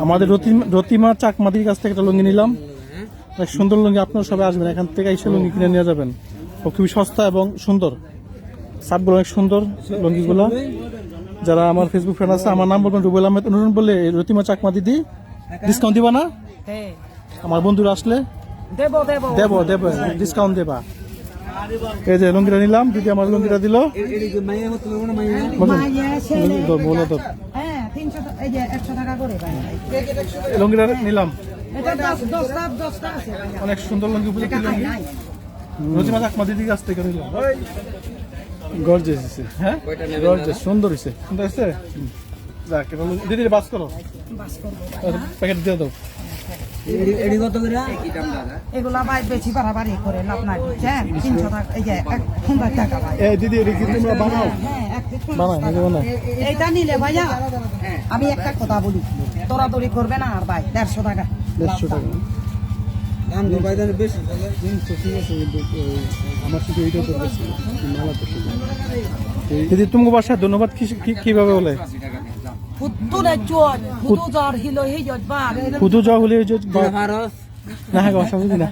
আমাদের রতি- রতিমা চাকমাদির কাছ থেকে একটা লুঙ্গি নিলাম। এক সুন্দর লুঙ্গি আপনারা সবাই আসবেন এখান থেকে এসে লুঙ্গি কিনে নিয়ে যাবেন। ও খুবই সস্তা এবং সুন্দর। সাপগুলো অনেক সুন্দর লুঙ্গিগুলো। যারা আমার ফেসবুক ফ্রেন্ড আছে আমার নাম বলবেন রুবেল আহমেদ অনুরণ বলে রতিমা চাকমা দিদি ডিসকাউন্ট দিবা না? হ্যাঁ। আমার বন্ধুরা আসলে দেবো দেবো। দেব দেব ডিসকাউন্ট দেবা। এই যে লুঙ্গিটা নিলাম দিদি আমার লুঙ্গিটা দিল। বলে এই যে একশো টাকা করে লুঙ্গিটা নিলাম। অনেক সুন্দর লুঙ্গি উপযুক্ত এটা লুঙ্গি। রতিমা চাকমা দিদির কাছ থেকে নিলাম। গর্জেস হয়েছে হ্যাঁ? গর্জেস সুন্দর হয়েছে সুন্দর হয়েছে। যাক দিদি বাস করো। প্যাকেট দিয়ে দাও। এগুলা ভাই বেশি বাড়াবাড়ি করে লাভ নাই বুঝছেন? তিনশো টাকা এই যে এক হাজার টাকা এই দিদি এটা কি তোমরা বানাও। এইটা নিলে ভাইয়া আমি একটা কথা বলি। করবে না আর ভাই দেড়শো টাকা। দেড়শো টাকা। দিদি তুমি ধন্যবাদ। কি- কি- কীভাবে বলে? জ্বর হিলো হি হলে বা- না হ্যাঁ না।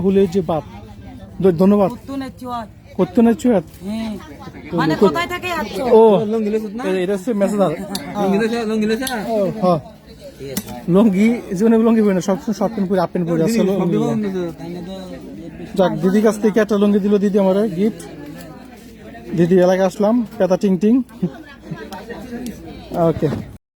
হলে যে বাপ। ধন্যবাদ। না চুয়াত? হ্যাঁ। মানে কোথায় থাকে ও এটা হচ্ছে মেসেজ হ্যাঁ। লঙ্গি জীবনে লঙ্গি পরে না সবসময় শর্ট প্যান্ট পরে হাফ প্যান্ট পরে আসছে যাক দিদির কাছ থেকে একটা লঙ্গি দিল দিদি আমার গিফট দিদি এলাকায় আসলাম পেতা টিং টিং। ওকে।